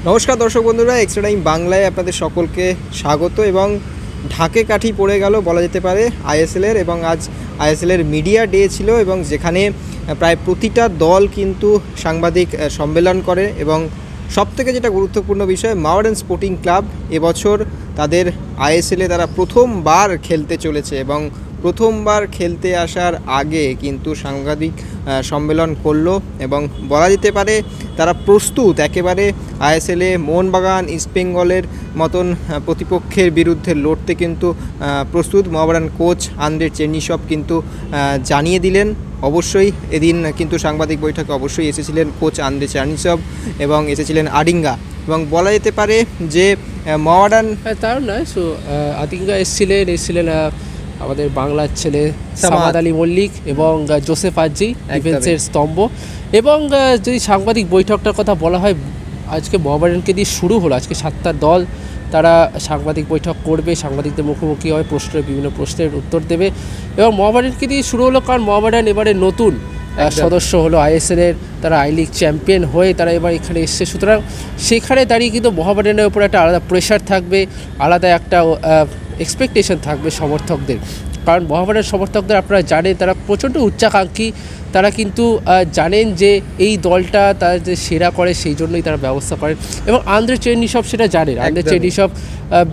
নমস্কার দর্শক বন্ধুরা এক্সট্রা টাইম বাংলায় আপনাদের সকলকে স্বাগত এবং ঢাকে কাঠি পড়ে গেল বলা যেতে পারে আইএসএলের এবং আজ আইএসএলের মিডিয়া ডে ছিল এবং যেখানে প্রায় প্রতিটা দল কিন্তু সাংবাদিক সম্মেলন করে এবং সবথেকে যেটা গুরুত্বপূর্ণ বিষয় মাওয়ার্ডেন স্পোর্টিং ক্লাব এবছর তাদের আইএসএলে তারা প্রথমবার খেলতে চলেছে এবং প্রথমবার খেলতে আসার আগে কিন্তু সাংবাদিক সম্মেলন করল এবং বলা যেতে পারে তারা প্রস্তুত একেবারে আইএসএলে মোহনবাগান ইস্টবেঙ্গলের মতন প্রতিপক্ষের বিরুদ্ধে লড়তে কিন্তু প্রস্তুত। মোহামেডান কোচ আন্দ্রে চেন্নিসব কিন্তু জানিয়ে দিলেন। অবশ্যই এদিন কিন্তু সাংবাদিক বৈঠকে অবশ্যই এসেছিলেন কোচ আন্দ্রে চার্নিসব এবং এসেছিলেন আডিঙ্গা এবং বলা যেতে পারে যে মোহামেডান হ্যাঁ তার নয়, সো আতিঙ্গা এসেছিলেন, এসছিলেন আমাদের বাংলার ছেলে সামাদ। আলী মল্লিক এবং জোসেফ আজি ডিফেন্সের স্তম্ভ। এবং যদি সাংবাদিক বৈঠকটার কথা বলা হয় আজকে মোহামেডানকে দিয়ে শুরু হলো। আজকে সাতটা দল তারা সাংবাদিক বৈঠক করবে সাংবাদিকদের মুখোমুখি হয় প্রশ্নের বিভিন্ন প্রশ্নের উত্তর দেবে। এবং মোহামেডানকে দিয়ে শুরু হলো কারণ মোহামেডান এবারে নতুন সদস্য হলো আইএসএল এর তারা আই লিগ চ্যাম্পিয়ন হয়ে তারা এবার এখানে এসছে। সুতরাং সেখানে দাঁড়িয়ে কিন্তু মোহামেডানের উপর একটা আলাদা প্রেশার থাকবে আলাদা একটা এক্সপেকটেশন থাকবে সমর্থকদের। কারণ মোহামেডান সমর্থকদের আপনারা জানেন তারা প্রচণ্ড উচ্চাকাঙ্ক্ষী। তারা কিন্তু জানেন যে এই দলটা তারা যে সেরা করে সেই জন্যই তারা ব্যবস্থা করেন। এবং আন্দ্রে চেন্নিসব সেটা জানেন। আন্দ্রে। চেন্নিসব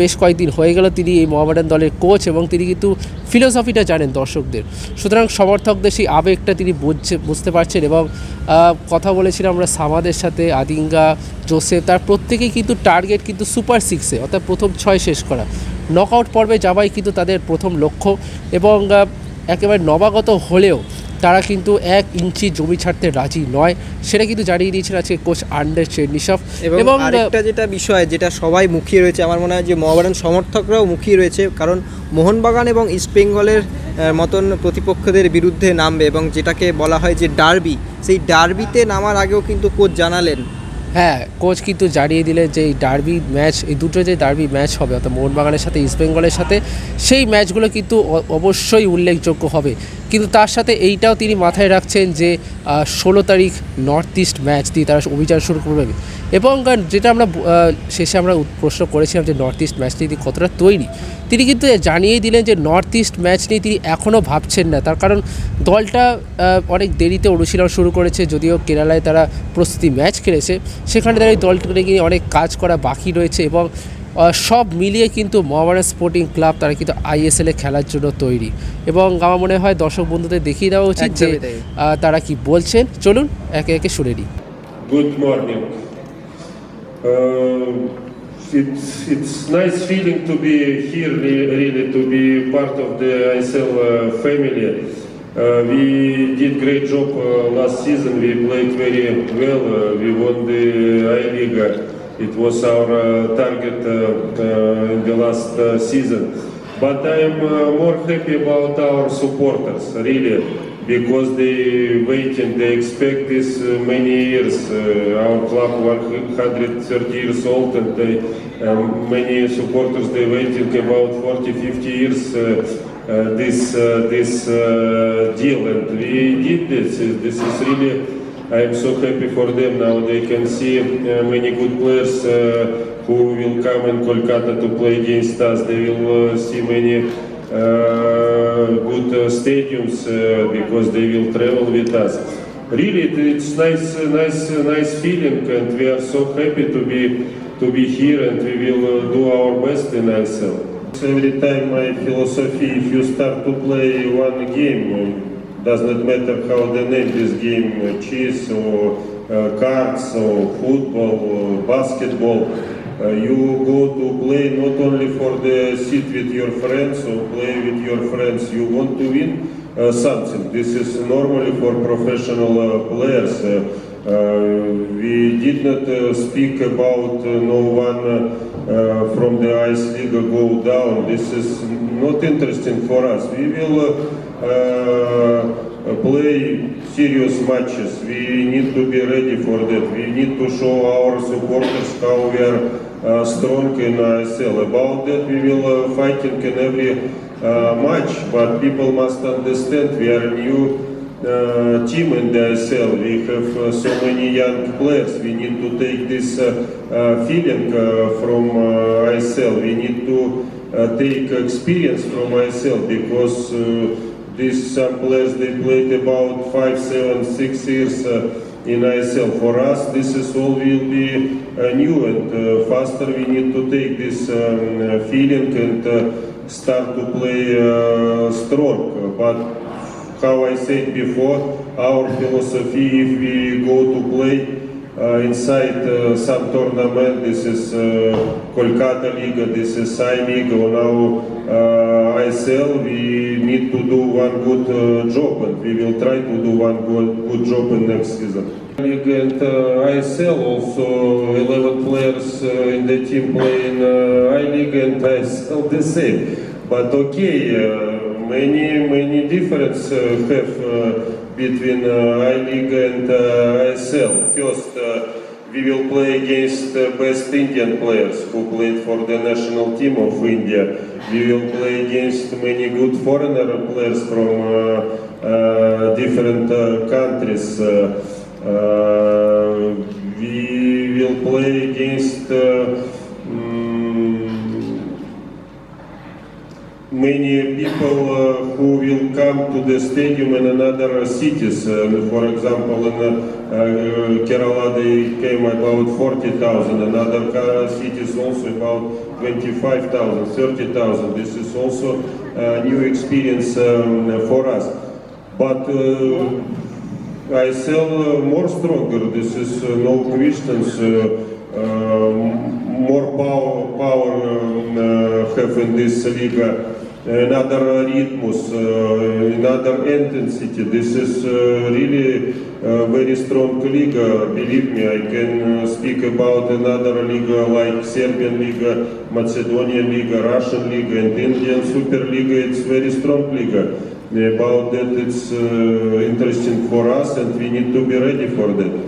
বেশ কয়েকদিন হয়ে গেল তিনি এই মোহামেডান দলের কোচ এবং তিনি কিন্তু ফিলোসফিটা জানেন দর্শকদের। সুতরাং সমর্থকদের সেই আবেগটা তিনি বুঝছে বুঝতে পারছেন এবং কথা বলেছিলাম আমরা সামাদের সাথে আদিঙ্গা জোসেফ তার প্রত্যেকেই কিন্তু টার্গেট কিন্তু সুপার সিক্সে অর্থাৎ প্রথম ছয় শেষ করা। নকআউট পর্বে যাওয়াই কিন্তু তাদের প্রথম লক্ষ্য এবং একেবারে নবাগত হলেও তারা কিন্তু এক ইঞ্চি জমি ছাড়তে রাজি নয়। সেটা কিন্তু জানিয়ে দিয়েছেন আজকে কোচ আন্ডার চেন্নিসব এবং আরেকটা যেটা বিষয় যেটা সবাই মুখিয়ে রয়েছে আমার মনে হয় যে মোহামেডান সমর্থকরাও মুখিয়ে রয়েছে কারণ মোহনবাগান এবং ইস্টবেঙ্গলের মতন প্রতিপক্ষদের বিরুদ্ধে নামবে এবং যেটাকে বলা হয় যে ডার্বি সেই ডার্বিতে নামার আগেও কিন্তু কোচ জানালেন হ্যাঁ কোচ কিন্তু জানিয়ে দিলে যে এই ডার্বি ম্যাচ এই দুটো যে ডার্বি ম্যাচ হবে, অর্থাৎ মোহনবাগানের সাথে ইস্টবেঙ্গলের সাথে, সেই ম্যাচগুলো কিন্তু অবশ্যই উল্লেখযোগ্য হবে। কিন্তু তার সাথে এইটাও তিনি মাথায় রাখছেন যে ষোলো তারিখ নর্থ ইস্ট ম্যাচ দিয়ে তারা অভিযান শুরু করবে। এবং যেটা আমরা শেষে আমরা প্রশ্ন করেছিলাম যে নর্থ ইস্ট ম্যাচ নিয়ে তিনি কতটা তৈরি। তিনি কিন্তু জানিয়েই দিলেন যে নর্থ ইস্ট ম্যাচ নিয়ে তিনি এখনও ভাবছেন না। তার কারণ দলটা অনেক দেরিতে অনুশীলন শুরু করেছে, যদিও কেরালায় তারা প্রস্তুতি ম্যাচ খেলেছে। সেখানে তারা এই দলটাকে নিয়ে অনেক কাজ করা বাকি রয়েছে এবং সব মিলিয়ে কিন্তু মোহামেডান স্পোর্টিং ক্লাব তারা কিন্তু আইএসএলে খেলার জন্য তৈরি। এবং আমার মনে হয় দর্শক বন্ধুদের দেখিয়ে দেওয়া উচিত যে তারা কি বলছেন চলুন একে একে শুনে নিই Good morning. Uh, it's, it's nice feeling to be here, re- really, to be part of the ISL uh, family. Uh, we did great job uh, last season. We played very well. Uh, we won the I Liga. It was our uh, target uh, uh, in the last uh, season. But I am uh, more happy about our supporters, really, because they waiting, they expect this uh, many years. Uh, our club 130 years old, and they, um, many supporters they waiting about 40, 50 years. Uh, uh, this uh, this uh, deal, and we did this. This is really I am so happy for them now. They can see uh, many good players uh, who will come in Kolkata to play against us. They will uh, uh, good uh, stadiums uh, because they will travel with us. Really, it- it's nice, uh, nice, uh, nice feeling, and we are so happy to be to be here, and we will uh, do our best in ISL. Every time my philosophy, if you start to play one game, uh, does not matter how they name this game, uh, chess or uh, cards or football or basketball. Uh, you go to play not only for the sit with your friends or play with your friends. You want to win uh, something. This is normally for professional uh, players. Uh, uh, we did not uh, speak about uh, no one uh, uh, from the Ice League go down. This is not interesting for us. We will uh, uh, play serious matches. We need to be ready for that. We need to show our supporters how we are uh, strong in ISL. About that, we will uh, fighting in every uh, match, but people must understand we are a new uh, team in the ISL. We have uh, so many young players. We need to take this uh, uh, feeling uh, from uh, ISL. We need to uh, take experience from ISL because uh, these some players they played about five, seven, six years uh, in ISL. For us, this is all will be uh, new and uh, faster. We need to take this um, feeling and uh, start to play strong. But how I said before, our philosophy if we go to play uh, inside uh, some tournament, this is uh, Kolkata Liga, this is Sai or now uh, ISL, we need to do one good uh, job and we will try to do one good, good job in next season. League and uh, ISL also 11 players uh, in the team play in uh, I League and ISL the same. But okay, uh, many many difference uh, have uh, between uh, I League and uh, ISL. First, uh, we will play against the best Indian players who played for the national team of India. We will play against many good foreigner players from uh, uh, different uh, countries. Uh, uh, we will play against uh, many people uh, who will come to the stadium in another cities. For example, in uh, Kerala they came about 40,000, in other cities also about 25,000, 30,000. This is also a new experience um, for us. But uh, I sell more stronger. This is no questions. More power, power um, uh, have in this league. Another rhythms, uh, another intensity. This is uh, really uh, very strong league. Believe me, I can uh, speak about another league like Serbian league, Macedonian league, Russian league, and Indian Super League. It's very strong league. About that, it's uh, interesting for us, and we need to be ready for that.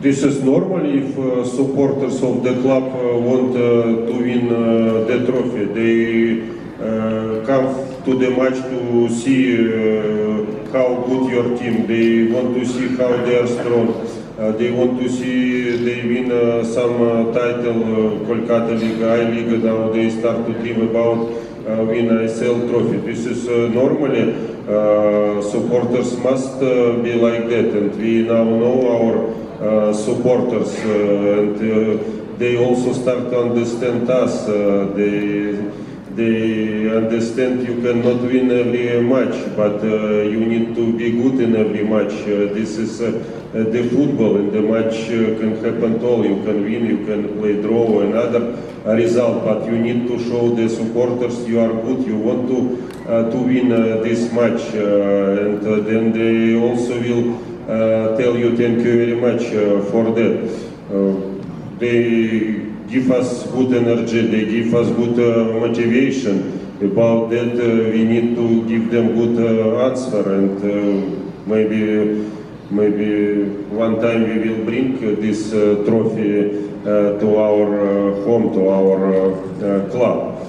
This is normal if uh, supporters of the club uh, want uh, to win uh, the trophy. They uh, come to the match to see uh, how good your team. They want to see how they are strong. Uh, they want to see they win uh, some uh, title, uh, Kolkata League, I League. Now they start to dream about uh, win ISL trophy. This is uh, normally uh, supporters must uh, be like that, and we now know our supporters, uh, and uh, they also start to understand us. Uh, they they understand you cannot win every match, but uh, you need to be good in every match. Uh, this is uh, uh, the football, and the match uh, can happen all. You can win, you can play draw, another uh, result, but you need to show the supporters you are good. You want to uh, to win uh, this match, uh, and uh, then they also will uh, tell you thank you very much uh, for that. Uh, they give us good energy, they give us good uh, motivation. About that, uh, we need to give them good uh, answer, and uh, maybe maybe one time we will bring uh, this uh, trophy uh, to our uh, home, to our uh, uh, club.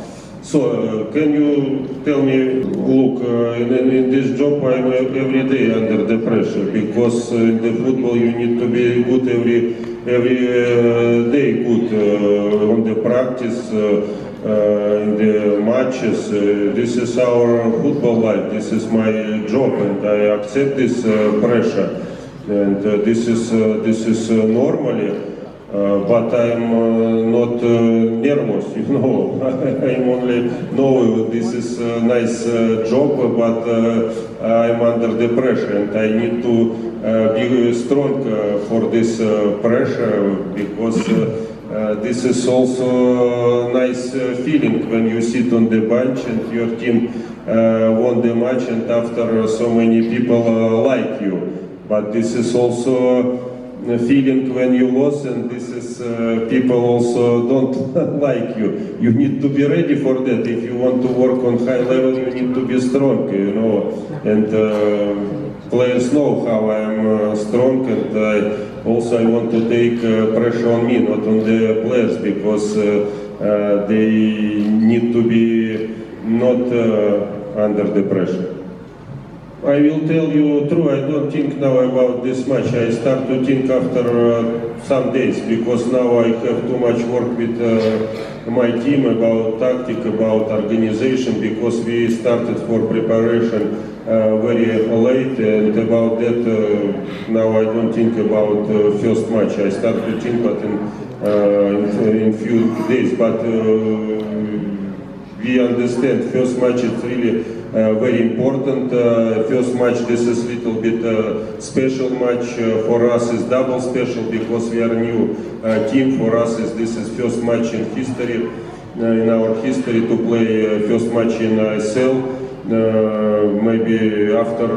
So, uh, can you tell me, look, uh, in, in this job I'm uh, every day under the pressure because uh, in the football you need to be good every every uh, day, good uh, on the practice, uh, uh, in the matches. Uh, this is our football life. This is my job, and I accept this uh, pressure. And uh, this is uh, this is uh, normally. Uh, but I'm uh, not uh, nervous, you know. I'm only know this is a nice job, but I'm under the pressure and I need to be strong for this pressure because uh, this is also a nice uh, feeling when you sit on the bench and your team uh, won the match and after so many people uh, like you. But this is also feeling when you lose and this is uh, people also don't like you. You need to be ready for that. If you want to work on high level you need to be strong you know. And uh, players know how i am uh, strong and I also i want to take uh, pressure on me not on the players because uh, uh, they need to be not under the pressure I will tell you true. I don't think now about this much. I start to think after uh, some days because now I have too much work with uh, my team about tactic, about organization because we started for preparation uh, very late and about that uh, now I don't think about uh, first match. I start to think but in, uh, in, in few days. But we understand first match is really very important. Uh, first match this is little bit uh, special match uh, for us is double special because we are new uh, team. For us is this is first match in history uh, in our history to play uh, first match in ISL. Maybe after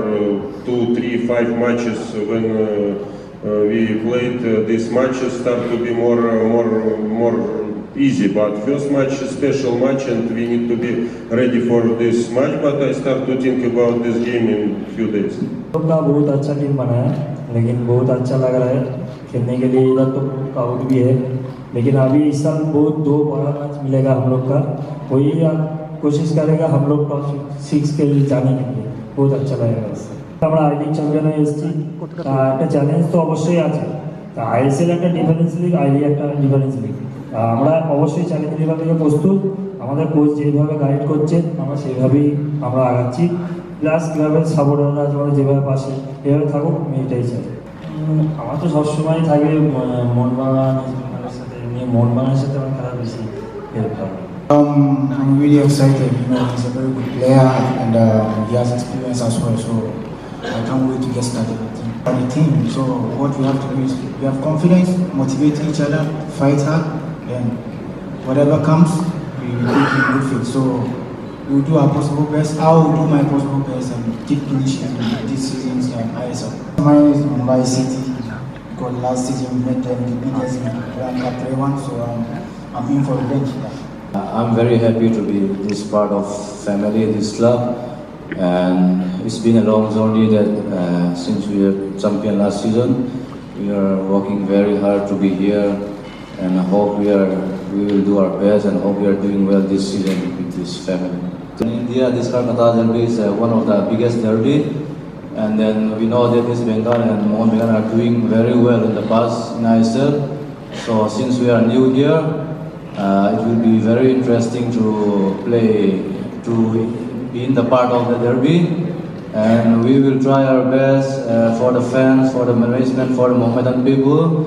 two, three, five matches when. We played these matches start to be more more more easy but first match is special match and we need to be ready for this match but i start to think about this game in few days लोग का बहुत अच्छा team बना है लेकिन बहुत अच्छा लग रहा है खेलने के लिए इधर तो क्राउड भी है लेकिन अभी इस साल बहुत दो बड़ा मैच मिलेगा हम लोग का वही आप कोशिश करेगा हम लोग टॉप सिक्स के लिए जाने के लिए बहुत अच्छा लगेगा इससे আমরা আই লিগ চ্যাম্পিয়ন হয়ে এসেছি তা একটা চ্যালেঞ্জ তো অবশ্যই আছে তা আইএসএল একটা ডিফারেন্স লিগ আই লিগ একটা ডিফারেন্স লিগ আমরা অবশ্যই চ্যালেঞ্জ নেওয়ার থেকে প্রস্তুত আমাদের কোচ যেভাবে গাইড করছে আমরা সেইভাবেই আমরা আগাচ্ছি প্লাস ক্লাবের সাপোর্টাররা আমাদের যেভাবে পাশে এভাবে থাকুক আমি এটাই চাই আমার তো সবসময় থাকে মোহনবাগান সাথে এমনি মোহনবাগানের সাথে আমার খেলা বেশি help Um, I'm really excited. You know, he's a very good player and uh, he has experience as well. So I can't wait to get started with him. The team. So what we have to do is we have confidence, motivate each other, fight hard, and whatever comes, we will take in good faith. So we'll do our possible best. I will do my possible best and keep initiative in this season's um, ISL. Mine is Mumbai City. Because last season we met them, we beat us in Cup 3-1. So um, I'm in for revenge. I'm very happy to be this part of family, this club, and it's been a long journey that uh, since we were champion last season, we are working very hard to be here, and I hope we are we will do our best and hope we are doing well this season with this family. In India, this Kolkata derby is uh, one of the biggest derby, and then we know that East Bengal and Mohun Bagan are doing very well in the past in ISL. So since we are new here, uh, it will be very interesting to play, to be in the part of the derby. And we will try our best uh, for the fans, for the management, for the Mohammedan people.